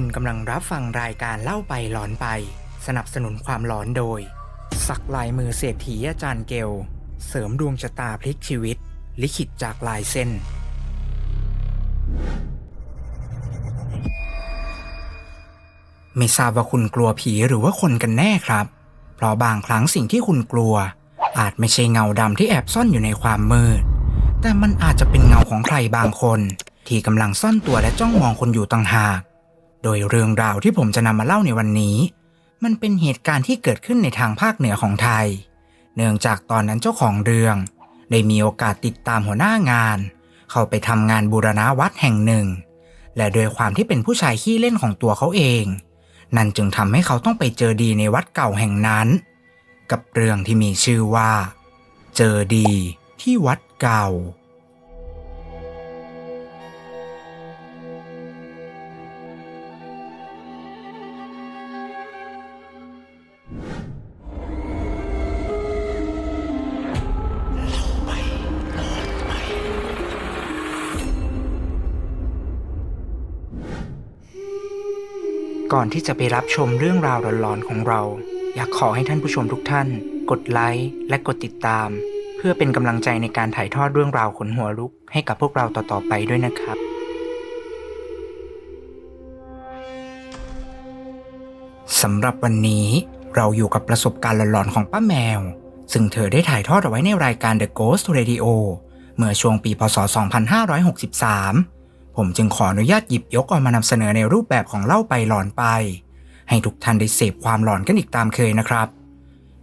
คุณกำลังรับฟังรายการเล่าไปหลอนไป สนับสนุนความหลอนโดย สักลายมือเศรษฐีอาจารย์เกล เสริมดวงชะตาพลิกชีวิต ลิขิตจากลายเส้น ไม่ทราบว่าคุณกลัวผีหรือว่าคนกันแน่ครับ เพราะบางครั้งสิ่งที่คุณกลัว อาจไม่ใช่เงาดำที่แอบซ่อนอยู่ในความมืด แต่มันอาจจะเป็นเงาของใครบางคน ที่กำลังซ่อนตัวและจ้องมองคุณอยู่ต่างหาก โดยเรื่องราวที่ผมจะนำมาเล่าในวันนี้ มันเป็นเหตุการณ์ที่เกิดขึ้นในทางภาคเหนือของไทย เนื่องจากตอนนั้นเจ้าของเรื่อง ได้มีโอกาสติดตามหัวหน้างาน เข้าไปทำงานบูรณะวัดแห่งหนึ่ง และโดยความที่เป็นผู้ชายขี้เล่นของตัวเขาเอง นั่นจึงทำให้เขาต้องไปเจอดีในวัดเก่าแห่งนั้น กับเรื่องที่มีชื่อว่า เจอดีที่วัดเก่า ก่อนที่จะไปรับชมเรื่องราวหลอนๆของเรา อยากขอให้ท่านผู้ชมทุกท่าน กดไลค์และกดติดตาม เพื่อเป็นกำลังใจในการถ่ายทอดเรื่องราวขนหัวลุก ให้กับพวกเราต่อๆไปด้วยนะครับ สำหรับวันนี้เราอยู่กับประสบการณ์หลอนๆของป้าแมว ซึ่งเธอได้ถ่ายทอดเอาไว้ในรายการ The Ghost Radio เมื่อช่วงปีพศ 2563 ผมจึงขออนุญาตหยิบยกเอามานำเสนอในรูปแบบของเล่าไปหลอนไป ให้ทุกท่านได้เสพความหลอนกันอีกตามเคยนะครับ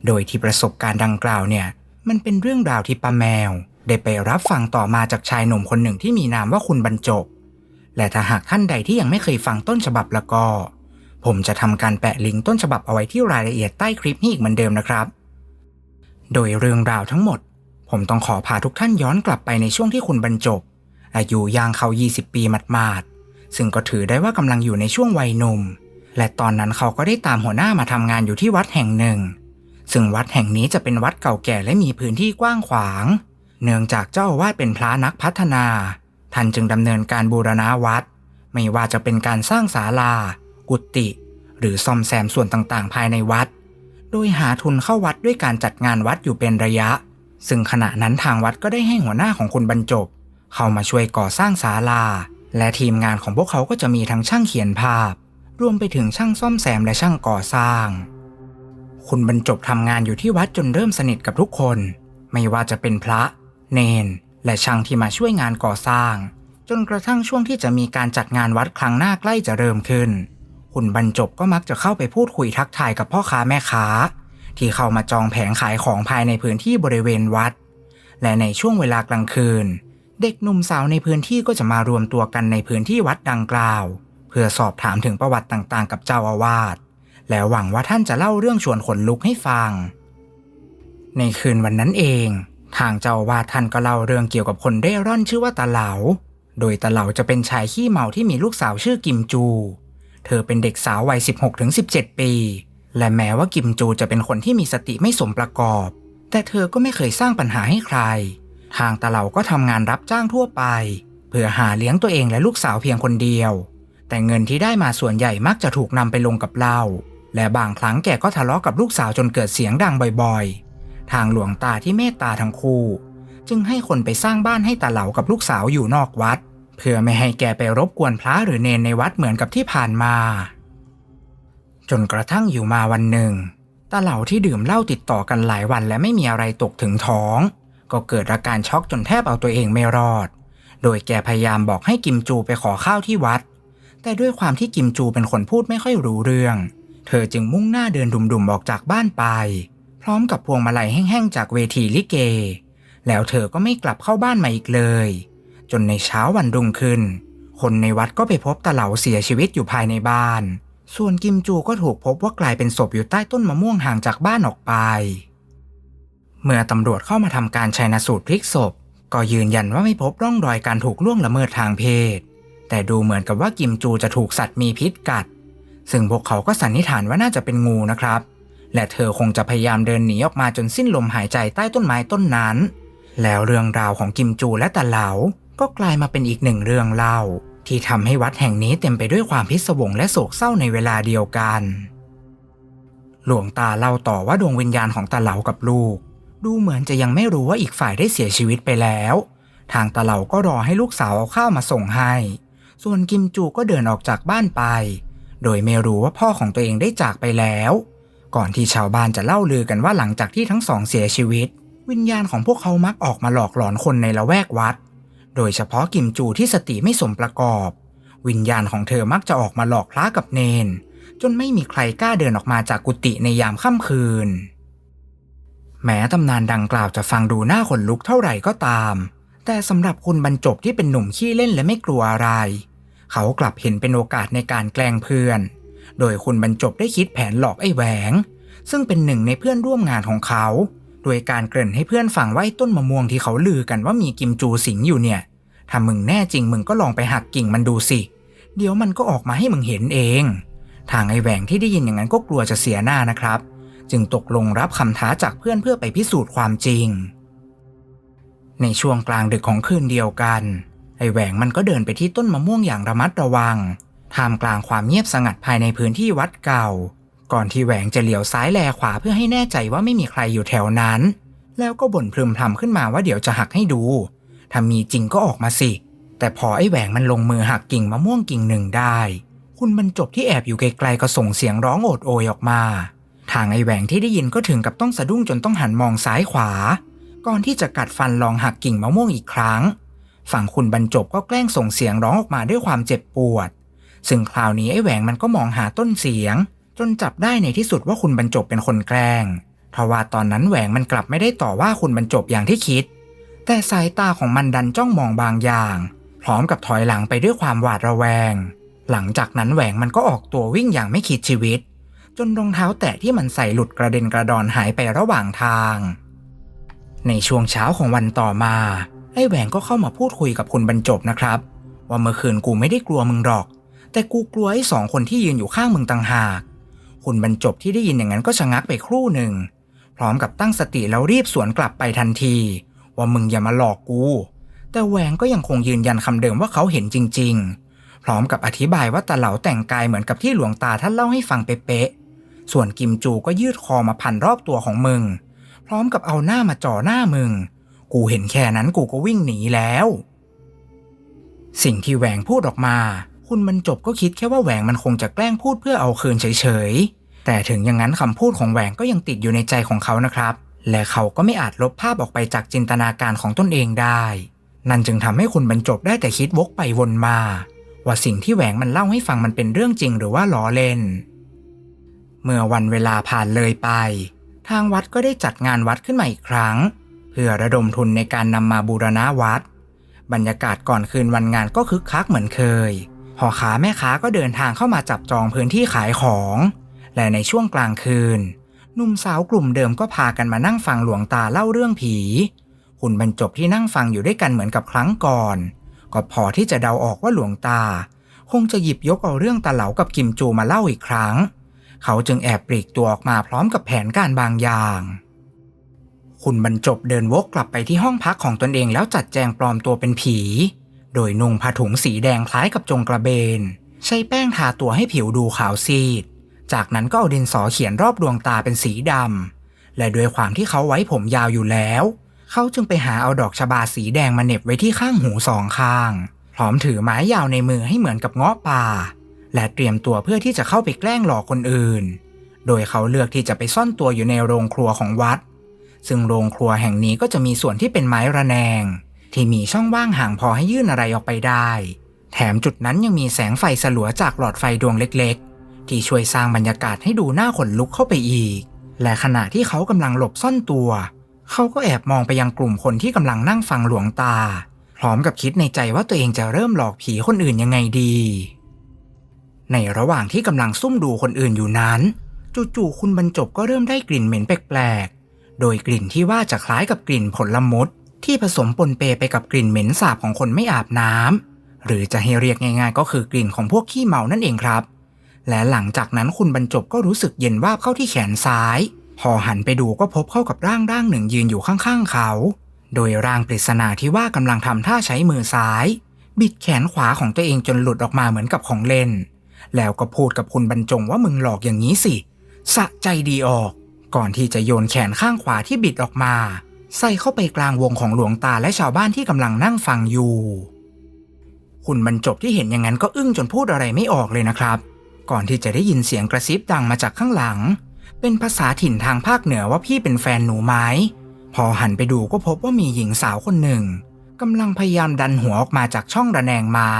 โดยที่ประสบการณ์ดังกล่าวเนี่ย มันเป็นเรื่องราวที่ป้าแมว ได้ไปรับฟังต่อมาจากชายหนุ่มคนหนึ่งที่มีนามว่าคุณบรรจบ และถ้าหากท่านใดที่ยังไม่เคยฟังต้นฉบับแล้วก็ ผมจะทำการแปะลิงก์ต้นฉบับเอาไว้ที่รายละเอียดใต้คลิปนี้อีกเหมือนเดิมนะครับ โดยเรื่องราวทั้งหมด ผมต้องขอพาทุกท่านย้อนกลับไปในช่วงที่คุณบรรจบ อายุย่างเขา20 ปีหมาดๆ ซึ่งก็ถือได้ว่ากำลังอยู่ในช่วงวัยหนุ่ม และตอนนั้นเขาก็ได้ตามหัวหน้ามาทำงานอยู่ที่วัดแห่งหนึ่ง ซึ่งวัดแห่งนี้จะเป็นวัดเก่าแก่และมีพื้นที่กว้างขวาง เนื่องจากเจ้าอาวาสเป็นพระนักพัฒนา ท่านจึงดำเนินการบูรณะวัด ไม่ว่าจะเป็นการสร้างศาลา กุฏิหรือซ่อมแซมส่วนต่างๆ ภายในวัด โดยหาทุนเข้าวัดด้วยการจัดงานวัดอยู่เป็นระยะ ซึ่งขณะนั้นทางวัดก็ได้ให้หัวหน้าของคุณบรรจบ เข้ามาช่วยก่อสร้างศาลา และทีมงานของพวกเขาก็จะมีทั้งช่างเขียนภาพ รวมไปถึงช่างซ่อมแซมและช่างก่อสร้าง คุณบรรจบทำงานอยู่ที่วัดจนเริ่มสนิทกับทุกคน ไม่ว่าจะเป็นพระ เนน และช่างที่มาช่วยงานก่อสร้าง จนกระทั่งช่วงที่จะมีการจัดงานวัดครั้งหน้าใกล้จะเริ่มขึ้น คุณบรรจบก็มักจะเข้าไปพูดคุยทักทายกับพ่อค้าแม่ค้า ที่เข้ามาจองแผงขายของภายในพื้นที่บริเวณวัด และในช่วงเวลากลางคืน เด็กหนุ่มสาวในพื้นที่ก็จะมารวมตัวกันในพื้นที่วัดดังกล่าว เพื่อสอบถามถึงประวัติต่างๆ กับเจ้าอาวาสและหวังว่าท่านจะเล่าเรื่องชวนขนลุกให้ฟัง ในคืนวันนั้นเอง ทางเจ้าอาวาสท่านก็เล่าเรื่องเกี่ยวกับคนเร่ร่อนชื่อว่าตาเหลา โดยตาเหลาจะเป็นชายขี้เมาที่มีลูกสาวชื่อกิมจู เธอเป็นเด็กสาววัย 16-17 ปี และแม้ว่ากิมจูจะเป็นคนที่มีสติไม่สมประกอบ แต่เธอก็ไม่เคยสร้างปัญหาให้ใคร ทางตาเหลาก็ทำงานรับจ้างทั่วไป เพื่อหาเลี้ยงตัวเองและลูกสาวเพียงคนเดียว แต่เงินที่ได้มาส่วนใหญ่มักจะถูกนำไปลงกับเหล้าและบางครั้งแกก็ทะเลาะกับลูกสาวจนเกิดเสียงดังบ่อยๆ ทางหลวงตาที่เมตตาทั้งคู่ จึงให้คนไปสร้างบ้านให้ตาเหลากับลูกสาวอยู่นอกวัด เพื่อไม่ให้แกไปรบกวนพระหรือเนนในวัดเหมือนกับที่ผ่านมา จนกระทั่งอยู่มาวันหนึ่งตาเหลาที่ดื่มเหล้าติดต่อกันหลายวันและไม่มีอะไรตกถึงท้อง ก็เกิดอาการช็อกจนแทบเอาตัวเองไม่รอด โดยแกพยายามบอกให้กิมจูไปขอข้าวที่วัด แต่ด้วยความที่กิมจูเป็นคนพูดไม่ค่อยรู้เรื่อง เธอจึงมุ่งหน้าเดินดุมๆออกจากบ้านไป พร้อมกับพวงมาลัยแห้งๆจากเวทีลิเก แล้วเธอก็ไม่กลับเข้าบ้านมาอีกเลย จนในเช้าวันรุ่งขึ้น คนในวัดก็ไปพบตาเหลาเสียชีวิตอยู่ภายในบ้าน ส่วนกิมจูก็ถูกพบว่ากลายเป็นศพอยู่ใต้ต้นมะม่วงห่างจากบ้านออกไป เมื่อตำรวจเข้ามาทำการชันสูตรพลิกศพ ก็ยืนยันว่าไม่พบร่องรอยการถูกล่วงละเมิดทางเพศ แต่ดูเหมือนกับว่ากิมจูจะถูกสัตว์มีพิษกัด ซึ่งพวกเขาก็สันนิษฐานว่าน่าจะเป็นงูนะครับ และเธอคงจะพยายามเดินหนีออกมาจนสิ้นลมหายใจใต้ต้นไม้ต้นนั้น แล้วเรื่องราวของกิมจูและตาเหลา ก็กลายมาเป็นอีกหนึ่งเรื่องเล่า ที่ทำให้วัดแห่งนี้เต็มไปด้วยความพิศวงและโศกเศร้าในเวลาเดียวกัน หลวงตาเล่าต่อว่าดวงวิญญาณของตาเหลากับลูก ดูเหมือนจะยังไม่รู้ว่าอีกฝ่ายได้เสียชีวิตไปแล้ว ทางตาเหลาก็รอให้ลูกสาวเอาข้าวมาส่งให้ ส่วนกิมจูก็เดินออกจากบ้านไป โดยไม่รู้ว่าพ่อของตัวเองได้จากไปแล้ว ก่อนที่ชาวบ้านจะเล่าลือกันว่าหลังจากที่ทั้งสองเสียชีวิต วิญญาณของพวกเขามักออกมาหลอกหลอนคนในละแวกวัด โดยเฉพาะกิมจูที่สติไม่สมประกอบ วิญญาณของเธอมักจะออกมาหลอกพระกับเนน จนไม่มีใครกล้าเดินออกมาจากกุฏิในยามค่ำคืน แม้ตำนานดังกล่าวจะฟังดูน่าขนลุกเท่าไหร่ก็ตาม แต่สำหรับคุณบรรจบที่เป็นหนุ่มขี้เล่นและไม่กลัวอะไร เขากลับเห็นเป็นโอกาสในการแกล้งเพื่อน โดยคุณบรรจบได้คิดแผนหลอกไอ้แหวง ซึ่งเป็นหนึ่งในเพื่อนร่วมงานของเขา โดยการเกริ่นให้เพื่อนฟังว่าไอ้ต้นมะม่วงที่เขาลือกันว่ามีกิมจูสิงอยู่เนี่ย ถ้ามึงแน่จริงมึงก็ลองไปหักกิ่งมันดูสิ เดี๋ยวมันก็ออกมาให้มึงเห็นเอง ทางไอ้แหวงที่ได้ยินอย่างนั้นก็กลัวจะเสียหน้านะครับ จึงตกลงรับคำท้าจากเพื่อนเพื่อไปพิสูจน์ความจริง ในช่วงกลางดึกของคืนเดียวกัน ไอแหวงมันก็เดินไปที่ต้นมะม่วงอย่างระมัดระวังท่ามกลางความเงียบสงัดภายในพื้นที่วัดเก่า ก่อนที่แหวงจะเหลียวซ้ายแลขวาเพื่อให้แน่ใจว่าไม่มีใครอยู่แถวนั้น แล้วก็บ่นพรึมพรำขึ้นมาว่าเดี๋ยวจะหักให้ดู ถ้ามีจริงก็ออกมาสิ แต่พอไอ้แหวงมันลงมือหักกิ่งมะม่วงกิ่งหนึ่งได้ คุณบรรจบที่แอบอยู่ไกลๆก็ส่งเสียงร้องโอดโอยออกมา ทางไอ้แหวงที่ได้ยินก็ถึงกับต้องสะดุ้งจนต้องหันมองซ้ายขวา ก่อนที่จะกัดฟันลองหักกิ่งมะม่วงอีกครั้ง ฝั่งคุณบรรจบก็แกล้งส่งเสียงร้องออกมาด้วยความเจ็บปวด ซึ่งคราวนี้ไอ้แหวงมันก็มองหาต้นเสียง จนจับได้ในที่สุดว่าคุณบรรจบเป็นคนแกล้งทว่าตอนนั้นแหวงมันกลับไม่ได้ต่อว่าคุณบรรจบอย่างที่คิด แต่สายตาของมันดันจ้องมองบางอย่าง พร้อมกับถอยหลังไปด้วยความหวาดระแวง หลังจากนั้นแหวงมันก็ออกตัววิ่งอย่างไม่คิดชีวิต จนรองเท้าแตะที่มันใส่หลุดกระเด็นกระดอนหายไประหว่างทาง ในช่วงเช้าของวันต่อมา ไอ้แหวงก็เข้ามาพูดคุยกับคุณบรรจบนะครับ ว่าเมื่อคืนกูไม่ได้กลัวมึงหรอก แต่กูกลัวไอ้สองคนที่ยืนอยู่ข้างมึงต่างหาก คุณบรรจบที่ได้ยินอย่างนั้นก็ชะงักไปครู่หนึ่ง พร้อมกับตั้งสติแล้วรีบสวนกลับไปทันที ว่ามึงอย่ามาหลอกกู แต่แหวงก็ยังคงยืนยันคำเดิมว่าเขาเห็นจริง ๆพร้อมกับอธิบายว่าตาเหลาแต่งกายเหมือนกับที่หลวงตาท่านเล่าให้ฟังเป๊ะ ส่วนกิมจูก็ยืดคอมาพันรอบตัวของมึง พร้อมกับเอาหน้ามาจ่อหน้ามึง กูเห็นแค่นั้นกูก็วิ่งหนีแล้ว สิ่งที่แหวงพูดออกมา คุณบรรจบก็คิดแค่ว่าแหวงมันคงจะแกล้งพูดเพื่อเอาคืนเฉยๆ แต่ถึงอย่างนั้นคำพูดของแหวงก็ยังติดอยู่ในใจของเขานะครับ และเขาก็ไม่อาจลบภาพออกไปจากจินตนาการของตนเองได้ นั่นจึงทำให้คุณบรรจบได้แต่คิดวกไปวนมา ว่าสิ่งที่แหวงมันเล่าให้ฟังมันเป็นเรื่องจริงหรือว่าล้อเล่น เมื่อวันเวลาผ่านเลยไป ทางวัดก็ได้จัดงานวัดขึ้นมาอีกครั้ง เพื่อระดมทุนในการนำมาบูรณะวัด บรรยากาศก่อนคืนวันงานก็คึกคักเหมือนเคยพ่อค้าแม่ค้าก็เดินทางเข้ามาจับจองพื้นที่ขายของ และในช่วงกลางคืนหนุ่มสาวกลุ่มเดิมก็พากันมานั่งฟังหลวงตาเล่าเรื่องผี คุณบรรจบที่นั่งฟังอยู่ด้วยกันเหมือนกับครั้งก่อน ก็พอที่จะเดาออกว่าหลวงตา คงจะหยิบยกเอาเรื่องตาเหลากับกิมจูมาเล่าอีกครั้ง เขาจึงแอบปลีกตัวออกมาพร้อมกับแผนการบางอย่าง คุณบรรจบเดินวกกลับไปที่ห้องพักของตนเองแล้วจัดแจงปลอมตัวเป็นผี โดยนุ่งผ้าถุงสีแดงคล้ายกับจงกระเบน ใช้แป้งทาตัวให้ผิวดูขาวซีด จากนั้นก็เอาดินสอเขียนรอบดวงตาเป็นสีดำ และด้วยความที่เขาไว้ผมยาวอยู่แล้ว เขาจึงไปหาเอาดอกชบาสีแดงมาเหน็บไว้ที่ข้างหูสองข้าง พร้อมถือไม้ยาวในมือให้เหมือนกับเงาะป่า และเตรียมตัวเพื่อที่จะเข้าไปแกล้งหลอกคนอื่น โดยเขาเลือกที่จะไปซ่อนตัวอยู่ในโรงครัวของวัด ซึ่งโรงครัวแห่งนี้ก็จะมีส่วนที่เป็นไม้ระแนง ที่มีช่องว่างห่างพอให้ยื่นอะไรออกไปได้ แถมจุดนั้นยังมีแสงไฟสลัวจากหลอดไฟดวงเล็กๆ ที่ช่วยสร้างบรรยากาศให้ดูน่าขนลุกเข้าไปอีก และขณะที่เขากำลังหลบซ่อนตัว เขาก็แอบมองไปยังกลุ่มคนที่กำลังนั่งฟังหลวงตา พร้อมกับคิดในใจว่าตัวเองจะเริ่มหลอกผีคนอื่นยังไงดี ในระหว่างที่กำลังซุ่มดูคนอื่นอยู่นั้น จู่ๆคุณบรรจบก็เริ่มได้กลิ่นเหม็นแปลกๆ โดยกลิ่นที่ว่าจะคล้ายกับกลิ่นผลมดที่ผสมปนเปไปกับกลิ่นเหม็นสาบของคนไม่อาบน้ำหรือจะให้เรียกง่ายๆ ก็คือกลิ่นของพวกขี้เมานั่นเองครับ และหลังจากนั้นคุณบรรจบก็รู้สึกเย็นวาบเข้าที่แขนซ้าย พอหันไปดูก็พบเข้ากับร่างร่างหนึ่งยืนอยู่ข้างๆเขา โดยร่างปริศนาที่ว่ากำลังทำท่าใช้มือซ้าย บิดแขนขวาของตัวเองจนหลุดออกมาเหมือนกับของเล่น แล้วก็พูดกับคุณบรรจงว่ามึงหลอกอย่างนี้สิสะใจดีออก ก่อนที่จะโยนแขนข้างขวาที่บิดออกมา ใส่เข้าไปกลางวงของหลวงตาและชาวบ้านที่กำลังนั่งฟังอยู่ คุณบรรจบที่เห็นอย่างนั้นก็อึ้งจนพูดอะไรไม่ออกเลยนะครับ ก่อนที่จะได้ยินเสียงกระซิบดังมาจากข้างหลัง เป็นภาษาถิ่นทางภาคเหนือว่าพี่เป็นแฟนหนูไหมพอหันไปดูก็พบว่ามีหญิงสาวคนหนึ่งกำลังพยายามดันหัวออกมาจากช่องระแนงไม้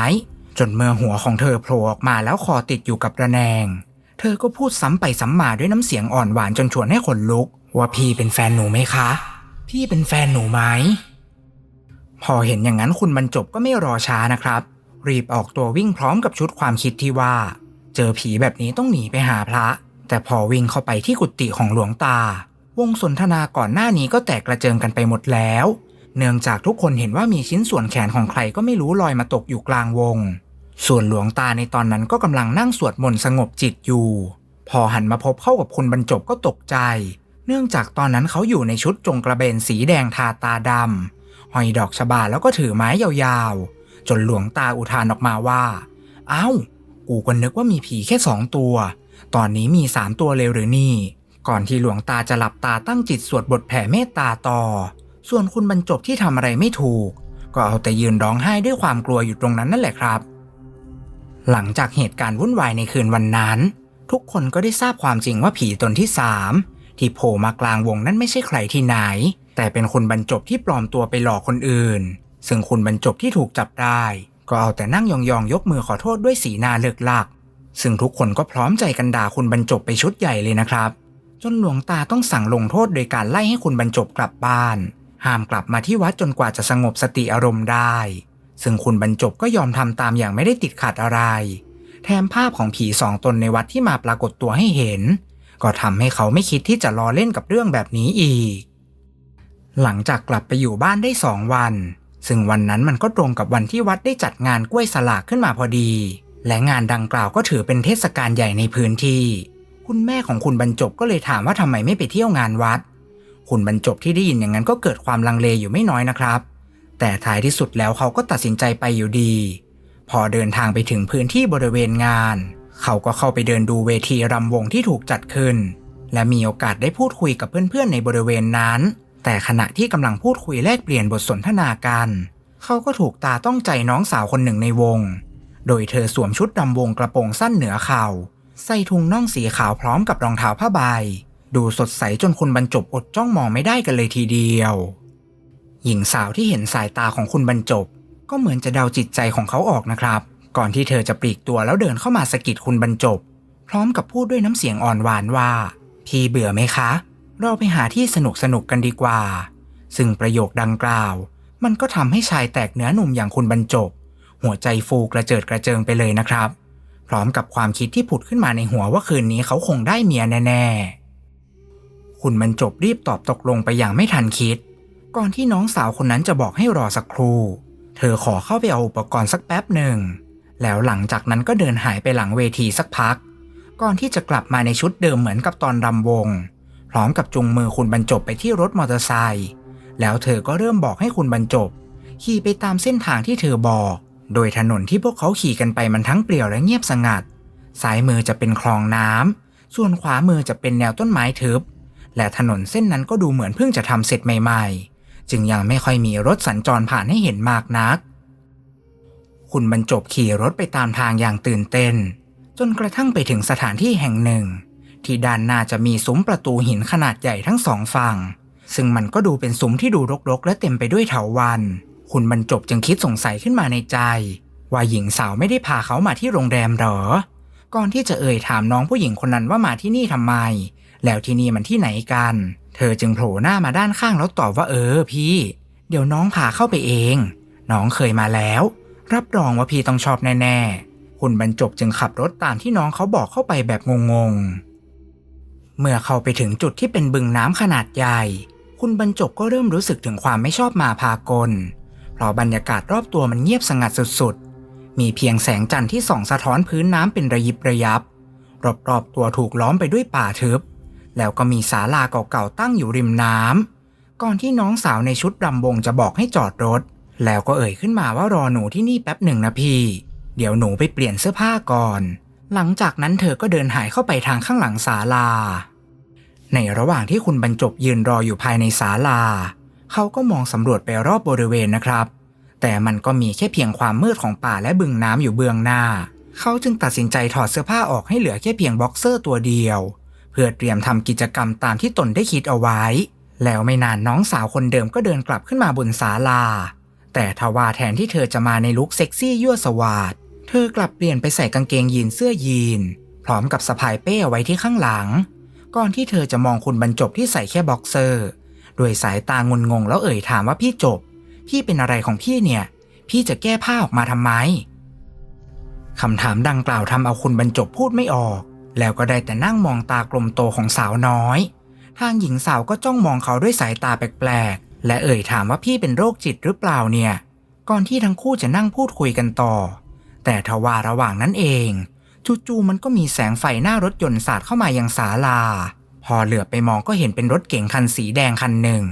จนเมื่อหัวของเธอโผล่ออกมาแล้วคอติดอยู่กับระแนง เธอก็พูดซ้ำไปซ้ำมาด้วยน้ำเสียงอ่อนหวานจนชวนให้ขนลุก ว่าพี่เป็นแฟนหนูไหมคะ พี่เป็นแฟนหนูไหม พอเห็นอย่างนั้นคุณบรรจบก็ไม่รอช้านะครับ รีบออกตัววิ่งพร้อมกับชุดความคิดที่ว่า เจอผีแบบนี้ต้องหนีไปหาพระ แต่พอวิ่งเข้าไปที่กุฏิของหลวงตา วงสนทนาก่อนหน้านี้ก็แตกกระเจิงกันไปหมดแล้ว เนื่องจากทุกคนเห็นว่ามีชิ้นส่วนแขนของใครก็ไม่รู้ลอยมาตกอยู่กลางวง ส่วนหลวงตาในตอนนั้นก็กำลังนั่งสวดมนต์สงบจิตอยู่ พอหันมาพบเข้ากับคุณบรรจบก็ตกใจ เนื่องจากตอนนั้นเขาอยู่ในชุดจงกระเบนสีแดงทาตาดำห้อยดอกชบาแล้วก็ถือไม้ยาวๆ จนหลวงตาอุทานออกมาว่า เอ้า กูก็นึกว่ามีผีแค่สองตัว ตอนนี้มีสามตัวเลยหรือนี่ ก่อนที่หลวงตาจะหลับตาตั้งจิตสวดบทแผ่เมตตาต่อ ส่วนคุณบรรจบที่ทำอะไรไม่ถูก ก็เอาแต่ยืนร้องไห้ด้วยความกลัวอยู่ตรงนั้นนั่นแหละครับ หลังจากเหตุการณ์วุ่นวายในคืนวันนั้น ทุกคนก็ได้ทราบความจริงว่าผีตนที่สามที่โผล่มากลางวงนั้นไม่ใช่ใครที่ไหน แต่เป็นคุณบรรจบที่ปลอมตัวไปหลอกคนอื่น ซึ่งคุณบรรจบที่ถูกจับได้ ก็เอาแต่นั่งยองๆยกมือขอโทษด้วยสีหน้าเลิกลัก ซึ่งทุกคนก็พร้อมใจกันด่าคุณบรรจบไปชุดใหญ่เลยนะครับ จนหลวงตาต้องสั่งลงโทษโดยการไล่ให้คุณบรรจบกลับบ้าน ห้ามกลับมาที่วัดจนกว่าจะสงบสติอารมณ์ได้ ซึ่งคุณบรรจบก็ยอมทำตามอย่างไม่ได้ติดขัดอะไร แถมภาพของผีสองตนในวัดที่มาปรากฏตัวให้เห็น ก็ทำให้เขาไม่คิดที่จะล้อเล่นกับเรื่องแบบนี้อีก หลังจากกลับไปอยู่บ้านได้สองวัน ซึ่งวันนั้นมันก็ตรงกับวันที่วัดได้จัดงานกล้วยสลากขึ้นมาพอดี และงานดังกล่าวก็ถือเป็นเทศกาลใหญ่ในพื้นที่ คุณแม่ของคุณบรรจบก็เลยถามว่าทำไมไม่ไปเที่ยวงานวัด คุณบรรจบที่ได้ยินอย่างนั้นก็เกิดความลังเลอยู่ไม่น้อยนะครับ แต่ท้ายที่สุดแล้วเขาก็ตัดสินใจไปอยู่ดี พอเดินทางไปถึงพื้นที่บริเวณงาน เขาก็เข้าไปเดินดูเวทีรำวงที่ถูกจัดขึ้น และมีโอกาสได้พูดคุยกับเพื่อนๆในบริเวณนั้น แต่ขณะที่กำลังพูดคุยแลกเปลี่ยนบทสนทนากัน เขาก็ถูกตาต้องใจน้องสาวคนหนึ่งในวง โดยเธอสวมชุดรำวงกระโปรงสั้นเหนือเข่าใส่ถุงน่องสีขาวพร้อมกับรองเท้าผ้าใบดูสดใสจนคุณบรรจบอดจ้องมองไม่ได้กันเลยทีเดียว หญิงสาวที่เห็นสายตาของคุณบรรจบ ก็เหมือนจะเดาจิตใจของเขาออกนะครับ ก่อนที่เธอจะปลีกตัวแล้วเดินเข้ามาสะกิดคุณบรรจบ พร้อมกับพูดด้วยน้ำเสียงอ่อนหวานว่า พี่เบื่อไหมคะ เราไปหาที่สนุกสนุกกันดีกว่า ซึ่งประโยคดังกล่าว มันก็ทำให้ชายแตกเนื้อหนุ่มอย่างคุณบรรจบ หัวใจฟูกระเจิดกระเจิงไปเลยนะครับ พร้อมกับความคิดที่ผุดขึ้นมาในหัวว่าคืนนี้เขาคงได้เมียแน่ๆคุณบรรจบรีบตอบตกลงไปอย่างไม่ทันคิด ก่อนที่น้องสาวคนนั้นจะบอกให้รอสักครู่ เธอขอเข้าไปเอาอุปกรณ์สักแป๊บหนึ่ง แล้วหลังจากนั้นก็เดินหายไปหลังเวทีสักพัก ก่อนที่จะกลับมาในชุดเดิมเหมือนกับตอนรำวง พร้อมกับจุงมือคุณบรรจบไปที่รถมอเตอร์ไซค์แล้วเธอก็เริ่มบอกให้คุณบรรจบ ขี่ไปตามเส้นทางที่เธอบอก โดยถนนที่พวกเขาขี่กันไปมันทั้งเปลี่ยวและเงียบสงัดซ้ายมือจะเป็นคลองน้ำส่วนขวามือจะเป็นแนวต้นไม้ทึบและถนนเส้นนั้นก็ดูเหมือนเพิ่งจะทำเสร็จใหม่ ๆ จึงยังไม่ค่อยมีรถสัญจรผ่านให้เห็นมากนัก คุณบรรจบขี่รถไปตามทางอย่างตื่นเต้น จนกระทั่งไปถึงสถานที่แห่งหนึ่ง ที่ด้านหน้าจะมีซุ้มประตูหินขนาดใหญ่ทั้งสองฝั่ง ซึ่งมันก็ดูเป็นซุ้มที่ดูรกๆ และเต็มไปด้วยเถาวัลย์คุณบรรจบจึงคิดสงสัยขึ้นมาในใจ ว่าหญิงสาวไม่ได้พาเขามาที่โรงแรมหรอ ก่อนที่จะเอ่ยถามน้องผู้หญิงคนนั้นว่ามาที่นี่ทำไม แล้วที่นี่มันที่ไหนกัน เธอจึงโผล่หน้ามาด้านข้างแล้วตอบว่าเออพี่ เดี๋ยวน้องพาเข้าไปเอง น้องเคยมาแล้ว รับรองว่าพี่ต้องชอบแน่ๆ คุณบรรจบจึงขับรถตามที่น้องเขาบอกเข้าไปแบบงงๆ เมื่อเข้าไปถึงจุดที่เป็นบึงน้ำขนาดใหญ่ คุณบรรจบก็เริ่มรู้สึกถึงความไม่ชอบมาพากล เพราะบรรยากาศรอบตัวมันเงียบสงัดสุดๆ มีเพียงแสงจันทร์ที่ส่องสะท้อนพื้นน้ำเป็นระยิบระยับ รอบๆตัวถูกล้อมไปด้วยป่าทึบ แล้วก็มีศาลาเก่าๆตั้งอยู่ริมน้ำก่อนที่น้องสาวในชุดรำวงจะบอกให้จอดรถ แล้วก็เอ่ยขึ้นมาว่ารอหนูที่นี่แป๊บหนึ่งนะพี่ เดี๋ยวหนูไปเปลี่ยนเสื้อผ้าก่อน หลังจากนั้นเธอก็เดินหายเข้าไปทางข้างหลังศาลา ในระหว่างที่คุณบรรจบยืนรออยู่ภายในศาลา เขาก็มองสำรวจไปรอบบริเวณนะครับ แต่มันก็มีแค่เพียงความมืดของป่าและบึงน้ำอยู่เบื้องหน้า เขาจึงตัดสินใจถอดเสื้อผ้าออกให้เหลือแค่เพียงบ็อกเซอร์ตัวเดียว เพื่อเตรียมทำกิจกรรมตามที่ตนได้คิดเอาไว้ แล้วไม่นานน้องสาวคนเดิมก็เดินกลับขึ้นมาบนศาลา แต่ทว่าแทนที่เธอจะมาในลุคเซ็กซี่ยั่วสวาดเธอกลับเปลี่ยนไปใส่กางเกงยีนเสื้อยีน พร้อมกับสะพายเป้เอาไว้ที่ข้างหลัง ก่อนที่เธอจะมองคุณบรรจบที่ใส่แค่บ็อกเซอร์ด้วยสายตางุนงงแล้วเอ่ยถามว่าพี่จบ พี่เป็นอะไรของพี่เนี่ย พี่จะแก้ผ้าออกมาทำไมคำถามดังกล่าวทำเอาคุณบรรจบพูดไม่ออก แล้วก็ได้แต่นั่งมองตากลมโตของสาวน้อย ทางหญิงสาวก็จ้องมองเขาด้วยสายตาแปลกๆ และเอ่ยถามว่าพี่เป็นโรคจิตหรือเปล่าเนี่ย ก่อนที่ทั้งคู่จะนั่งพูดคุยกันต่อ แต่ทว่าระหว่างนั้นเองจู่ๆมันก็มีแสงไฟหน้ารถยนต์สาดเข้ามายังศาลา พอเหลือไปมองก็เห็นเป็นรถเก๋งคันสีแดงคันหนึ่ง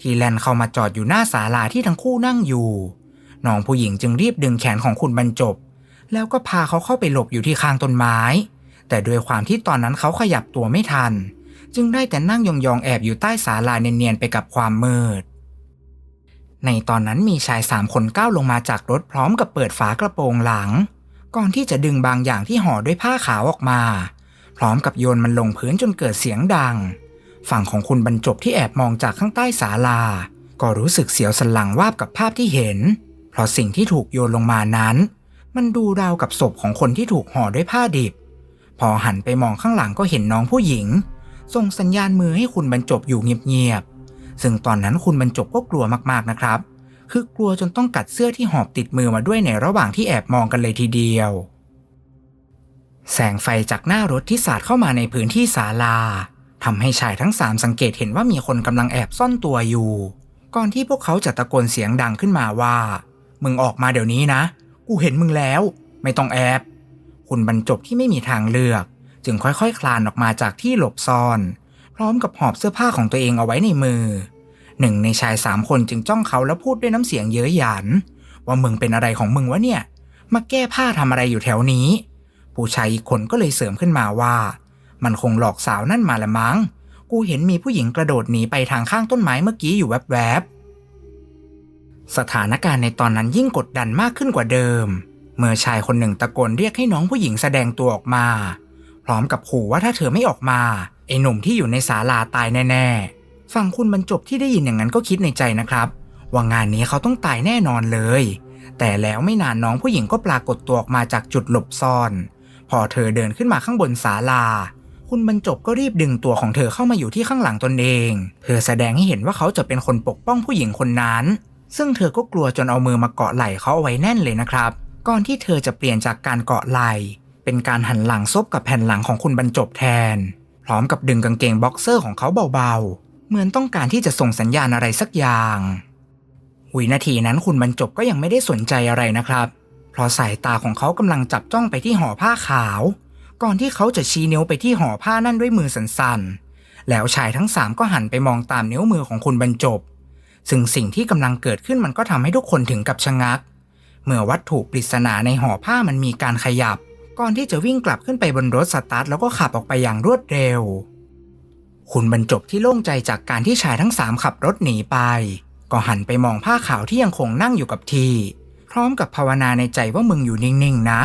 ที่แล่นเข้ามาจอดอยู่หน้าศาลาที่ทั้งคู่นั่งอยู่น้องผู้หญิงจึงรีบดึงแขนของคุณบรรจบ แล้วก็พาเขาเข้าไปหลบอยู่ที่ข้างต้นไม้ แต่ด้วยความที่ตอนนั้นเขาขยับตัวไม่ทัน จึงได้แต่นั่งยองๆแอบอยู่ใต้ศาลาเนียนๆไปกับความมืด ในตอนนั้นมีชายสามคนก้าวลงมาจากรถพร้อมกับเปิดฝากระโปรงหลัง ก่อนที่จะดึงบางอย่างที่ห่อด้วยผ้าขาวออกมา พร้อมกับโยนมันลงพื้นจนเกิดเสียงดัง ฝั่งของคุณบรรจบที่แอบมองจากข้างใต้ศาลา ก็รู้สึกเสียวสันหลังวาบกับภาพที่เห็น เพราะสิ่งที่ถูกโยนลงมานั้น มันดูราวกับศพของคนที่ถูกห่อด้วยผ้าดิบ พอหันไปมองข้างหลังก็เห็นน้องผู้หญิง ส่งสัญญาณมือให้คุณบรรจบอยู่เงียบๆ ซึ่งตอนนั้นคุณบรรจบก็กลัวมากๆนะครับ คือกลัวจนต้องกัดเสื้อที่หอบติดมือมาด้วยในระหว่างที่แอบมองกันเลยทีเดียว แสงไฟจากหน้ารถที่สาดเข้ามาในพื้นที่ศาลาทำให้ชายทั้งสามสังเกตเห็นว่ามีคนกำลังแอบซ่อนตัวอยู่ ก่อนที่พวกเขาจะตะโกนเสียงดังขึ้นมาว่า มึงออกมาเดี๋ยวนี้นะ กูเห็นมึงแล้ว ไม่ต้องแอบ คุณบรรจบที่ไม่มีทางเลือก จึงค่อยๆ คลานออกมาจากที่หลบซ่อน พร้อมกับหอบเสื้อผ้าของตัวเองเอาไว้ในมือ หนึ่งในชายสามคนจึงจ้องเขาแล้วพูดด้วยน้ำเสียงเย้ยหยัน ว่ามึงเป็นอะไรของมึงวะเนี่ย มาแก้ผ้าทำอะไรอยู่แถวนี้ ผู้ชายอีกคนก็เลยเสริมขึ้นมาว่า มันคงหลอกสาวนั่นมาละมั้ง กูเห็นมีผู้หญิงกระโดดหนีไปทางข้างต้นไม้เมื่อกี้อยู่แวบๆสถานการณ์ในตอนนั้นยิ่งกดดันมากขึ้นกว่าเดิม เมื่อชายคนหนึ่งตะโกนเรียกให้น้องผู้หญิงแสดงตัวออกมา พร้อมกับขู่ว่าถ้าเธอไม่ออกมาไอ้หนุ่มที่อยู่ในศาลาตายแน่ๆฝั่งคุณบรรจบที่ได้ยินอย่างนั้นก็คิดในใจนะครับ ว่างานนี้เขาต้องตายแน่นอนเลย แต่แล้วไม่นานน้องผู้หญิงก็ปรากฏตัวออกมาจากจุดหลบซ่อน พอเธอเดินขึ้นมาข้างบนศาลา คุณบรรจบก็รีบดึงตัวของเธอเข้ามาอยู่ที่ข้างหลังตนเอง เพื่อแสดงให้เห็นว่าเขาจะเป็นคนปกป้องผู้หญิงคนนั้น ซึ่งเธอก็กลัวจนเอามือมาเกาะไหล่เขาเอาไว้แน่นเลยนะครับ ก่อนที่เธอจะเปลี่ยนจากการเกาะไหล่เป็นการหันหลังซบกับแผ่นหลังของคุณบรรจบแทน พร้อมกับดึงกางเกงบ็อกเซอร์ของเขาเบาๆ เหมือนต้องการที่จะส่งสัญญาณอะไรสักอย่างวินาทีนั้นคุณบรรจบก็ยังไม่ได้สนใจอะไรนะครับ เพราะสายตาของเขากำลังจับจ้องไปที่ห่อผ้าขาว ก่อนที่เขาจะชี้นิ้วไปที่ห่อผ้านั่นด้วยมือสั่นๆ แล้วชายทั้งสามก็หันไปมองตามนิ้วมือของคุณบรรจบ ซึ่งสิ่งที่กำลังเกิดขึ้นมันก็ทำให้ทุกคนถึงกับชะงัก เมื่อวัตถุปริศนาในห่อผ้ามันมีการขยับ ก่อนที่จะวิ่งกลับขึ้นไปบนรถสตาร์ทแล้วก็ขับออกไปอย่างรวดเร็ว คุณบรรจบที่โล่งใจจากการที่ชายทั้งสามขับรถหนีไป ก็หันไปมองผ้าขาวที่ยังคงนั่งอยู่กับที่ พร้อมกับภาวนาในใจว่ามึงอยู่นิ่งๆนะ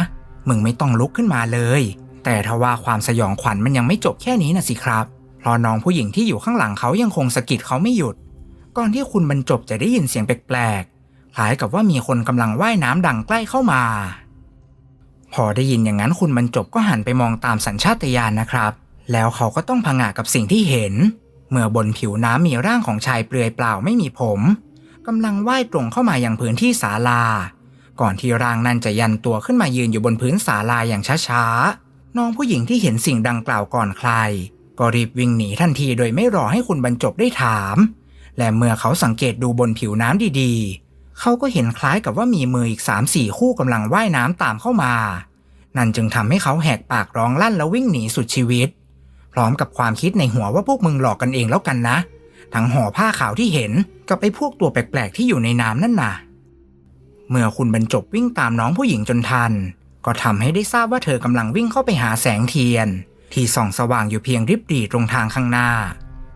มึงไม่ต้องลุกขึ้นมาเลย แต่ทว่าความสยองขวัญมันยังไม่จบแค่นี้นะสิครับเพราะน้องผู้หญิงที่อยู่ข้างหลังเขายังคงสะกิดเขาไม่หยุด ก่อนที่คุณบรรจบจะได้ยินเสียงแปลกๆ คล้ายกับว่ามีคนกำลังว่ายน้ำดังใกล้เข้ามา พอได้ยินอย่างนั้นคุณบรรจบก็หันไปมองตามสัญชาตญาณนะครับ แล้วเขาก็ต้องผงะกับสิ่งที่เห็น เมื่อบนผิวน้ำมีร่างของชายเปลือยเปล่าไม่มีผมกำลังว่ายตรงเข้ามาอยังพื้นที่ศาลา ก่อนที่ร่างนั้นจะยันตัวขึ้นมายืนอยู่บนพื้นศาลาอย่างช้าๆน้องผู้หญิงที่เห็นสิ่งดังกล่าวก่อนใคร ก็รีบวิ่งหนีทันทีโดยไม่รอให้คุณบรรจบได้ถาม และเมื่อเขาสังเกตดูบนผิวน้ำดีๆ เขาก็เห็นคล้ายกับว่ามีมืออีกสามสี่คู่กำลังว่ายน้ำตามเข้ามา นั่นจึงทำให้เขาแหกปากร้องลั่นแล้ววิ่งหนีสุดชีวิต พร้อมกับความคิดในหัวว่าพวกมึงหลอกกันเองแล้วกันนะ ทั้งห่อผ้าขาวที่เห็นกับไอ้พวกตัวแปลกๆที่อยู่ในน้ำนั่นน่ะ เมื่อคุณบรรจบวิ่งตามน้องผู้หญิงจนทัน ก็ทำให้ได้ทราบว่าเธอกำลังวิ่งเข้าไปหาแสงเทียน ที่ส่องสว่างอยู่เพียงริบหรี่ตรงทางข้างหน้า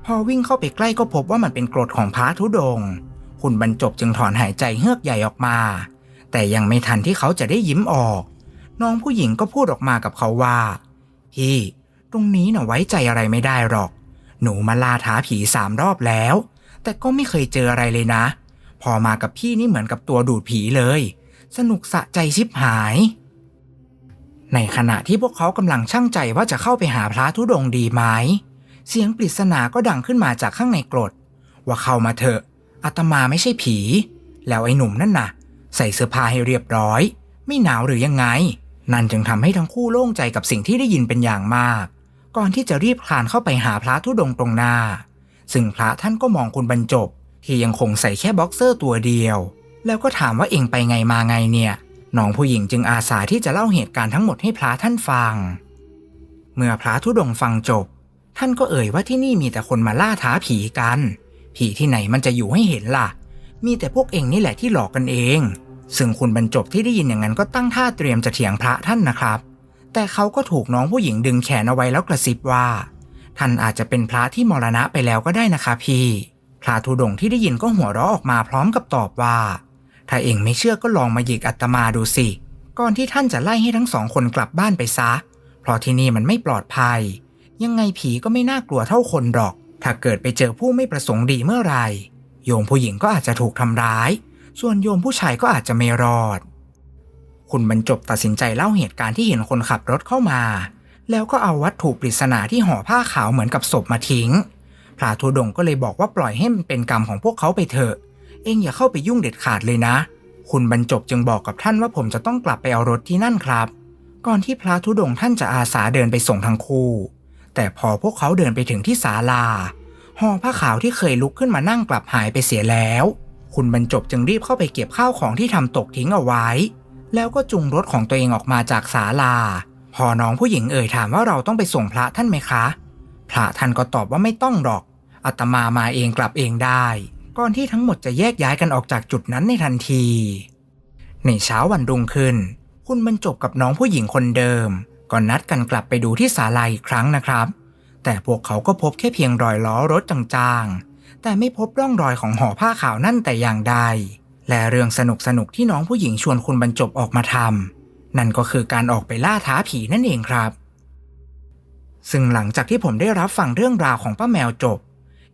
พอวิ่งเข้าไปใกล้ก็พบว่ามันเป็นกรดของพระธุดงค์ คุณบรรจบจึงถอนหายใจเฮือกใหญ่ออกมา แต่ยังไม่ทันที่เขาจะได้ยิ้มออก น้องผู้หญิงก็พูดออกมากับเขาว่าพี่ตรงนี้น่ะไว้ใจอะไรไม่ได้หรอก หนูมาลาท้าผีสามรอบแล้ว แต่ก็ไม่เคยเจออะไรเลยนะ พอมากับพี่นี่เหมือนกับตัวดูดผีเลย สนุกสะใจชิบหาย ในขณะที่พวกเขากำลังช่างใจว่าจะเข้าไปหาพระธุดงดีไหมเสียงปริศนาก็ดังขึ้นมาจากข้างในกรด ว่าเข้ามาเถอะ อาตมาไม่ใช่ผี แล้วไอ้หนุ่มนั่นน่ะ ใส่เสื้อผ้าให้เรียบร้อย ไม่หนาวหรือยังไง นั่นจึงทำให้ทั้งคู่โล่งใจกับสิ่งที่ได้ยินเป็นอย่างมาก ก่อนที่จะรีบคลานเข้าไปหาพระธุดงตรงหน้า ซึ่งพระท่านก็มองคุณบรรจบ ที่ยังคงใส่แค่บ็อกเซอร์ตัวเดียว แล้วก็ถามว่าเองไปไงมาไงเนี่ยน้องผู้หญิงจึงอาสาที่จะเล่าเหตุการณ์ทั้งหมดให้พระท่านฟัง เมื่อพระธุดงฟังจบ ท่านก็เอ่ยว่าที่นี่มีแต่คนมาล่าท้าผีกัน ผีที่ไหนมันจะอยู่ให้เห็นล่ะ มีแต่พวกเองนี่แหละที่หลอกกันเอง ซึ่งคุณบรรจบที่ได้ยินอย่างนั้นก็ตั้งท่าเตรียมจะเถียงพระท่านนะครับ แต่เขาก็ถูกน้องผู้หญิงดึงแขนเอาไว้แล้วกระซิบว่า ท่านอาจจะเป็นพระที่มรณะไปแล้วก็ได้นะคะพี่พระธุดงที่ได้ยินก็หัวเราะออกมาพร้อมกับตอบว่า ถ้าเองไม่เชื่อก็ลองมาหยิกอัตมาดูสิ ก่อนที่ท่านจะไล่ให้ทั้งสองคนกลับบ้านไปซะ เพราะที่นี่มันไม่ปลอดภัย ยังไงผีก็ไม่น่ากลัวเท่าคนหรอก ถ้าเกิดไปเจอผู้ไม่ประสงค์ดีเมื่อไหร่โยมผู้หญิงก็อาจจะถูกทำร้าย ส่วนโยมผู้ชายก็อาจจะไม่รอด คุณบรรจบตัดสินใจเล่าเหตุการณ์ที่เห็นคนขับรถเข้ามา แล้วก็เอาวัตถุปริศนาที่ห่อผ้าขาวเหมือนกับศพมาทิ้ง พระธุดงก็เลยบอกว่าปล่อยให้มันเป็นกรรมของพวกเขาไปเถอะ เองอย่าเข้าไปยุ่งเด็ดขาดเลยนะ คุณบรรจบจึงบอกกับท่านว่าผมจะต้องกลับไปเอารถที่นั่นครับ ก่อนที่พระธุดงค์ท่านจะอาสาเดินไปส่งทั้งคู่ แต่พอพวกเขาเดินไปถึงที่ศาลาห่อผ้าขาวที่เคยลุกขึ้นมานั่งกลับหายไปเสียแล้ว คุณบรรจบจึงรีบเข้าไปเก็บข้าวของที่ทำตกทิ้งเอาไว้ แล้วก็จุงรถของตัวเองออกมาจากศาลา พอน้องผู้หญิงเอ่ยถามว่าเราต้องไปส่งพระท่านไหมคะ พระท่านก็ตอบว่าไม่ต้องหรอกอาตมามาเองกลับเองได้ ก่อนที่ทั้งหมดจะแยกย้ายกันออกจากจุดนั้นในทันที ในเช้าวันรุ่งขึ้น คุณบรรจบกับน้องผู้หญิงคนเดิม ก็นัดกันกลับไปดูที่ศาลาอีกครั้งนะครับ แต่พวกเขาก็พบแค่เพียงรอยล้อรถจางๆ แต่ไม่พบร่องรอยของห่อผ้าขาวนั่นแต่อย่างใด และเรื่องสนุกๆที่น้องผู้หญิงชวนคุณบรรจบออกมาทำนั่นก็คือการออกไปล่าท้าผีนั่นเองครับ ซึ่งหลังจากที่ผมได้รับฟังเรื่องราวของป้าแมวจบ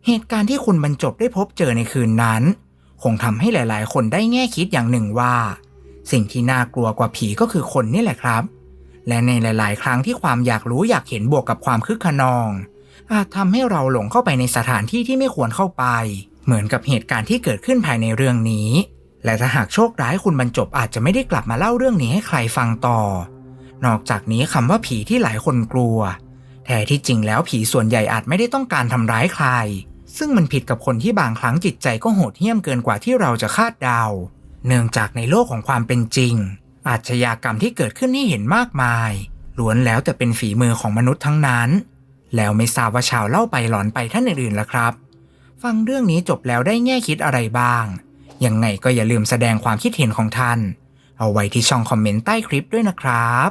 เหตุการณ์ที่คุณบรรจบได้พบเจอในคืนนั้น คงทำให้หลาย ๆ คนได้แง่คิดอย่างหนึ่งว่า สิ่งที่น่ากลัวกว่าผีก็คือคนนี่แหละครับ และในหลาย ๆ ครั้งที่ความอยากรู้อยากเห็นบวกกับความคึกขนอง อาจทำให้เราหลงเข้าไปในสถานที่ที่ไม่ควรเข้าไป เหมือนกับเหตุการณ์ที่เกิดขึ้นภายในเรื่องนี้ และถ้าหากโชคร้ายคุณบรรจบอาจจะไม่ได้กลับมาเล่าเรื่องนี้ให้ใครฟังต่อ นอกจากนี้คำว่าผีที่หลายคนกลัว แท้ที่จริงแล้วผีส่วนใหญ่อาจไม่ได้ต้องการทำร้ายใคร ซึ่งมันผิดกับคนที่บางครั้งจิตใจก็โหดเหี้ยมเกินกว่าที่เราจะคาดเดา เนื่องจากในโลกของความเป็นจริง อาชญากรรมที่เกิดขึ้นให้เห็นมากมายล้วนแล้วแต่เป็นฝีมือของมนุษย์ทั้งนั้น แล้วไม่ทราบว่าชาวเล่าไปหลอนไปท่านอื่นๆล่ะครับ ฟังเรื่องนี้จบแล้วได้แง่คิดอะไรบ้าง ยังไงก็อย่าลืมแสดงความคิดเห็นของท่าน เอาไว้ที่ช่องคอมเมนต์ใต้คลิปด้วยนะครับ